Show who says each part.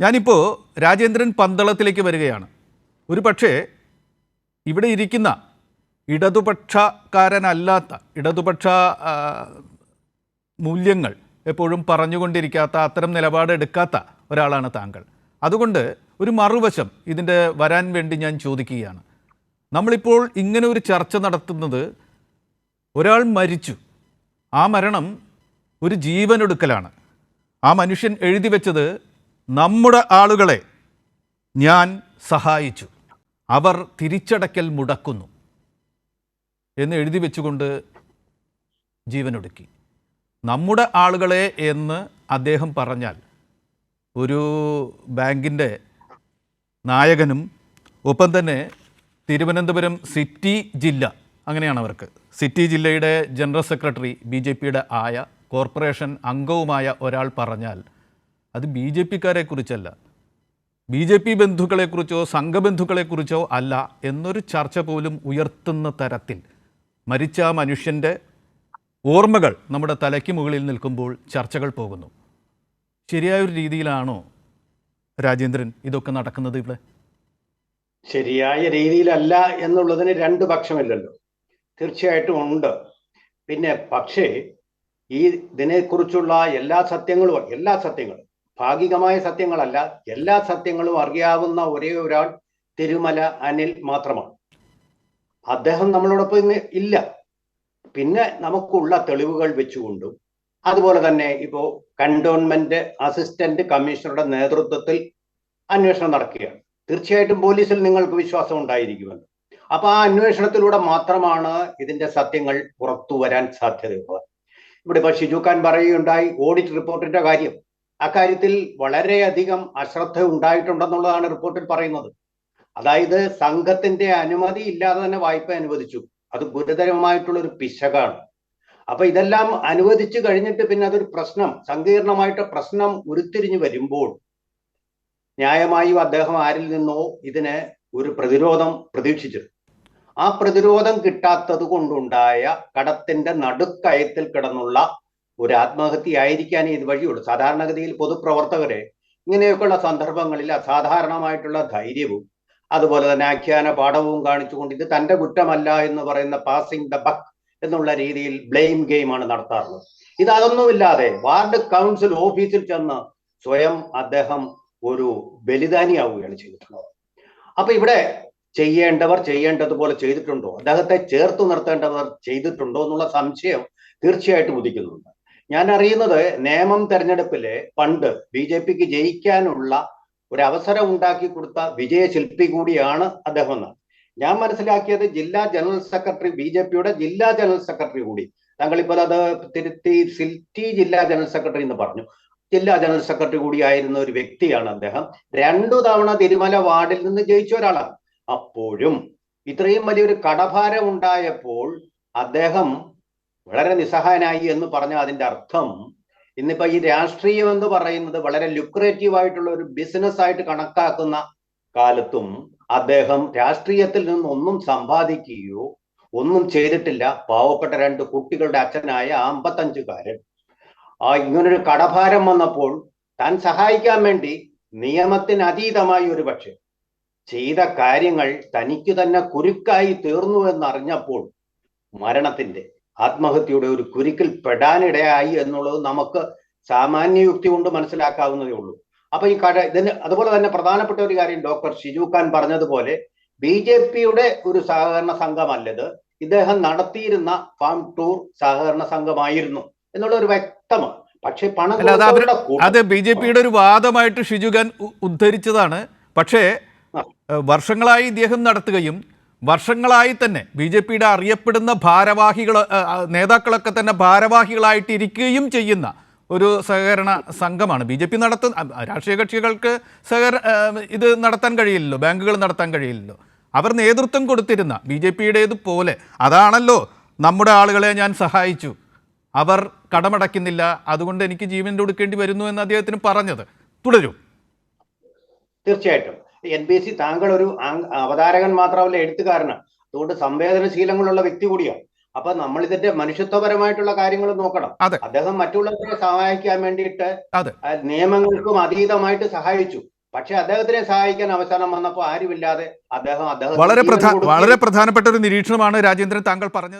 Speaker 1: ഞാനിപ്പോൾ രാജേന്ദ്രൻ പന്തളത്തിലേക്ക് വരികയാണ്. ഒരു പക്ഷേ ഇവിടെ ഇരിക്കുന്ന ഇടതുപക്ഷക്കാരനല്ലാത്ത ഇടതുപക്ഷ മൂല്യങ്ങൾ എപ്പോഴും പറഞ്ഞുകൊണ്ടിരിക്കാത്ത അത്തരം നിലപാടെടുക്കാത്ത ഒരാളാണ് താങ്കൾ. അതുകൊണ്ട് ഒരു മറുവശം ഇതിന്റെ വരാൻ വേണ്ടി ഞാൻ ചോദിക്കുകയാണ്. നമ്മളിപ്പോൾ ഇങ്ങനെ ഒരു ചർച്ച നടത്തുന്നത് ഒരാൾ മരിച്ചു. ആ മരണം ഒരു ജീവനൊടുക്കലാണ്. ആ മനുഷ്യൻ എഴുതി വെച്ചത് നമ്മുടെ ആളുകളെ ഞാൻ സഹായിച്ചു. അവർ തിരിച്ചടക്കൽ മുടക്കുന്നു എന്ന് എഴുതി വെച്ചുകൊണ്ട് ജീവനൊടുക്കി നമ്മുടെ ആളുകളെ എന്ന് അദ്ദേഹം പറഞ്ഞാൽ ഒരു ബാങ്കിന്റെ നായകനും ഒപ്പം തന്നെ തിരുവനന്തപുരം സിറ്റി ജില്ല അങ്ങനെയാണ് അവർക്ക്. സിറ്റി ജില്ലയുടെ ജനറൽ സെക്രട്ടറി ബി ജെ പിയുടെ ആയ കോർപ്പറേഷൻ അംഗവുമായ ഒരാൾ പറഞ്ഞാൽ അത് ബി ജെ പിക്കാരെ കുറിച്ചല്ല ബി ജെ പി ബന്ധുക്കളെക്കുറിച്ചോ സംഘബന്ധുക്കളെക്കുറിച്ചോ അല്ല എന്നൊരു ചർച്ച പോലും ഉയർത്തുന്ന തരത്തിൽ മരിച്ച മനുഷ്യന്റെ ഓർമ്മകൾ നമ്മുടെ തലയ്ക്ക് മുകളിൽ നിൽക്കുമ്പോൾ ചർച്ചകൾ പോകുന്നു. ശരിയായൊരു രീതിയിലാണോ രാജേന്ദ്രൻ ഇതൊക്കെ നടക്കുന്നത് ഇവിടെ?
Speaker 2: ശരിയായ രീതിയിലല്ല എന്നുള്ളതിന് രണ്ട് പക്ഷമില്ലല്ലോ. തീർച്ചയായിട്ടും ഉണ്ട്. പിന്നെ പക്ഷേ ഈ ഇതിനെക്കുറിച്ചുള്ള എല്ലാ സത്യങ്ങളും എല്ലാ സത്യങ്ങളും ഭാഗികമായ സത്യങ്ങളല്ല എല്ലാ സത്യങ്ങളും അറിയാവുന്ന ഒരേ ഒരാൾ തിരുമല അനിൽ മാത്രമാണ്. അദ്ദേഹം നമ്മളോടൊപ്പം ഇന്ന് ഇല്ല. പിന്നെ നമുക്കുള്ള തെളിവുകൾ വെച്ചുകൊണ്ടും അതുപോലെ തന്നെ ഇപ്പോ കണ്ടോൺമെന്റ് അസിസ്റ്റന്റ് കമ്മീഷണറുടെ നേതൃത്വത്തിൽ അന്വേഷണം നടക്കുകയാണ്. തീർച്ചയായിട്ടും പോലീസിൽ നിങ്ങൾക്ക് വിശ്വാസം ഉണ്ടായിരിക്കുമല്ലോ അപ്പൊ ആ അന്വേഷണത്തിലൂടെ മാത്രമാണ് ഇതിന്റെ സത്യങ്ങൾ പുറത്തു വരാൻ സാധ്യതയുള്ളത്. ഇവിടെ ഇപ്പൊ ഷിജു ഖാൻ പറയുകയുണ്ടായി ഓഡിറ്റ് റിപ്പോർട്ടിന്റെ കാര്യം. അക്കാര്യത്തിൽ വളരെയധികം അശ്രദ്ധ ഉണ്ടായിട്ടുണ്ടെന്നുള്ളതാണ് റിപ്പോർട്ടിൽ പറയുന്നത്. അതായത് സംഘത്തിന്റെ അനുമതി ഇല്ലാതെ തന്നെ വായ്പ അനുവദിച്ചു. അത് ഗുരുതരമായിട്ടുള്ള ഒരു പിശകാണ്. അപ്പൊ ഇതെല്ലാം അനുവദിച്ചു കഴിഞ്ഞിട്ട് പിന്നെ അതൊരു പ്രശ്നം സങ്കീർണമായിട്ട് പ്രശ്നം ഉരുത്തിരിഞ്ഞു വരുമ്പോൾ ന്യായമായും അദ്ദേഹം ആരിൽ നിന്നോ ഇതിന് ഒരു പ്രതിരോധം പ്രതീക്ഷിച്ചു. ആ പ്രതിരോധം കിട്ടാത്തത് കൊണ്ടുണ്ടായ കടത്തിന്റെ നടുക്കയത്തിൽ കിടന്നുള്ള ഒരു ആത്മഹത്യ ആയിരിക്കാനേ ഇത് വഴിയുള്ളൂ. സാധാരണഗതിയിൽ പൊതുപ്രവർത്തകരെ ഇങ്ങനെയൊക്കെയുള്ള സന്ദർഭങ്ങളിൽ അസാധാരണമായിട്ടുള്ള ധൈര്യവും അതുപോലെ തന്നെ ആഖ്യാന പാഠവും കാണിച്ചുകൊണ്ട് ഇത് തന്റെ കുറ്റമല്ല എന്ന് പറയുന്ന പാസിംഗ് ദ ബക്ക് എന്നുള്ള രീതിയിൽ ബ്ലെയിം ഗെയിമാണ് നടത്താറുള്ളത്. ഇത് അതൊന്നുമില്ലാതെ വാർഡ് കൗൺസിൽ ഓഫീസിൽ ചെന്ന് സ്വയം അദ്ദേഹം ഒരു ബലിദാനിയാവുകയാണ് ചെയ്തിട്ടുള്ളത്. അപ്പൊ ഇവിടെ ചെയ്യേണ്ടവർ ചെയ്യേണ്ടതുപോലെ ചെയ്തിട്ടുണ്ടോ? അദ്ദേഹത്തെ ചേർത്ത് നിർത്തേണ്ടവർ ചെയ്തിട്ടുണ്ടോ എന്നുള്ള സംശയം തീർച്ചയായിട്ടും ഉദിക്കുന്നുണ്ട്. ഞാൻ അറിയുന്നത് നിയമം തെരഞ്ഞെടുപ്പിൽ പണ്ട് ബി ജെ പിക്ക് ജയിക്കാനുള്ള ഒരു അവസരം ഉണ്ടാക്കി കൊടുത്ത വിജയശില്പി കൂടിയാണ് അദ്ദേഹം എന്ന് ഞാൻ മനസ്സിലാക്കിയത് ജില്ലാ ജനറൽ സെക്രട്ടറി ബി ജെ പിയുടെ ജില്ലാ ജനറൽ സെക്രട്ടറി കൂടി. താങ്കളിപ്പോൾ അത് തിരുത്തി സിറ്റി ജില്ലാ ജനറൽ സെക്രട്ടറി എന്ന് പറഞ്ഞു. ജില്ലാ ജനറൽ സെക്രട്ടറി കൂടിയായിരുന്ന ഒരു വ്യക്തിയാണ് അദ്ദേഹം. രണ്ടു തവണ തിരുമല വാർഡിൽ നിന്ന് ജയിച്ച ഒരാളാണ്. അപ്പോഴും ഇത്രയും വലിയൊരു കടഭാരം ഉണ്ടായപ്പോൾ അദ്ദേഹം വളരെ നിസ്സഹായനായി എന്ന് പറഞ്ഞ അതിന്റെ അർത്ഥം ഇന്നിപ്പോ ഈ രാഷ്ട്രീയം എന്ന് പറയുന്നത് വളരെ ലുക്രേറ്റീവ് ആയിട്ടുള്ള ഒരു ബിസിനസ് ആയിട്ട് കണക്കാക്കുന്ന കാലത്തും അദ്ദേഹം രാഷ്ട്രീയത്തിൽ നിന്ന് ഒന്നും സമ്പാദിക്കുകയോ ഒന്നും ചെയ്തിട്ടില്ല. പാവപ്പെട്ട രണ്ട് കുട്ടികളുടെ അച്ഛനായ അമ്പത്തഞ്ചുകാരൻ ആ ഇങ്ങനൊരു കടഭാരം വന്നപ്പോൾ താൻ സഹായിക്കാൻ വേണ്ടി നിയമത്തിന് അതീതമായി ഒരു പക്ഷെ ചെയ്ത കാര്യങ്ങൾ തനിക്ക് തന്നെ കുരുക്കായി തീർന്നു എന്നറിഞ്ഞപ്പോൾ മരണത്തിന്റെ ആത്മഹത്യയുടെ ഒരു കുരുക്കിൽ പെടാനിടയായി എന്നുള്ളത് നമുക്ക് സാമാന്യ യുക്തി കൊണ്ട് മനസ്സിലാക്കാവുന്നതേ ഉള്ളൂ. അപ്പൊ ഈ കട ഇതിന് അതുപോലെ തന്നെ പ്രധാനപ്പെട്ട ഒരു കാര്യം ഡോക്ടർ ഷിജു ഖാൻ പറഞ്ഞതുപോലെ ബി ജെ പിയുടെ ഒരു സഹകരണ സംഘമല്ലത്. ഇദ്ദേഹം നടത്തിയിരുന്ന ഫാം ടൂർ സഹകരണ സംഘമായിരുന്നു എന്നുള്ള ഒരു വ്യക്തമാണ്. പക്ഷേ പണം
Speaker 1: അത് ബി ജെ പിയുടെ ഒരു വാദമായിട്ട് ഷിജുഖാൻ ഖാൻ ഉദ്ധരിച്ചതാണ്. പക്ഷേ വർഷങ്ങളായി ഇദ്ദേഹം നടത്തുകയും വർഷങ്ങളായി തന്നെ ബി ജെ പിയുടെ അറിയപ്പെടുന്ന ഭാരവാഹികൾ നേതാക്കളൊക്കെ തന്നെ ഭാരവാഹികളായിട്ട് ഇരിക്കുകയും ചെയ്യുന്ന ഒരു സഹകരണ സംഘമാണ് ബി ജെ പി നടത്തുന്ന രാഷ്ട്രീയ കക്ഷികൾക്ക് സഹകര ഇത് നടത്താൻ കഴിയില്ലല്ലോ ബാങ്കുകൾ നടത്താൻ കഴിയില്ലല്ലോ. അവർ നേതൃത്വം കൊടുത്തിരുന്ന ബി ജെ പിയുടേതുപോലെ അതാണല്ലോ നമ്മുടെ ആളുകളെ ഞാൻ സഹായിച്ചു. അവർ കടമടയ്ക്കുന്നില്ല അതുകൊണ്ട് എനിക്ക് ജീവൻ കൊടുക്കേണ്ടി വരുന്നു എന്ന് അദ്ദേഹത്തിന് പറഞ്ഞത്. തുടരും.
Speaker 2: തീർച്ചയായിട്ടും. എൻ ബി സി താങ്കൾ ഒരു അവതാരകൻ മാത്രമല്ല എഴുത്തുകാരനാണ് അതുകൊണ്ട് സംവേദനശീലങ്ങളുള്ള വ്യക്തി കൂടിയാണ് അപ്പൊ നമ്മൾ ഇതിന്റെ മനുഷ്യത്വപരമായിട്ടുള്ള കാര്യങ്ങൾ നോക്കണം. അദ്ദേഹം മറ്റുള്ളവരെ സഹായിക്കാൻ വേണ്ടിയിട്ട്. നിയമങ്ങൾക്കും അതീതമായിട്ട് സഹായിച്ചു. പക്ഷെ അദ്ദേഹത്തിനെ സഹായിക്കാൻ അവസാനം വന്നപ്പോൾ ആരുമില്ലാതെ അദ്ദേഹം അദ്ദേഹം
Speaker 1: വളരെ വളരെ പ്രധാനപ്പെട്ട ഒരു നിരീക്ഷണമാണ് രാജേന്ദ്രൻ താങ്കൾ പറഞ്ഞത്.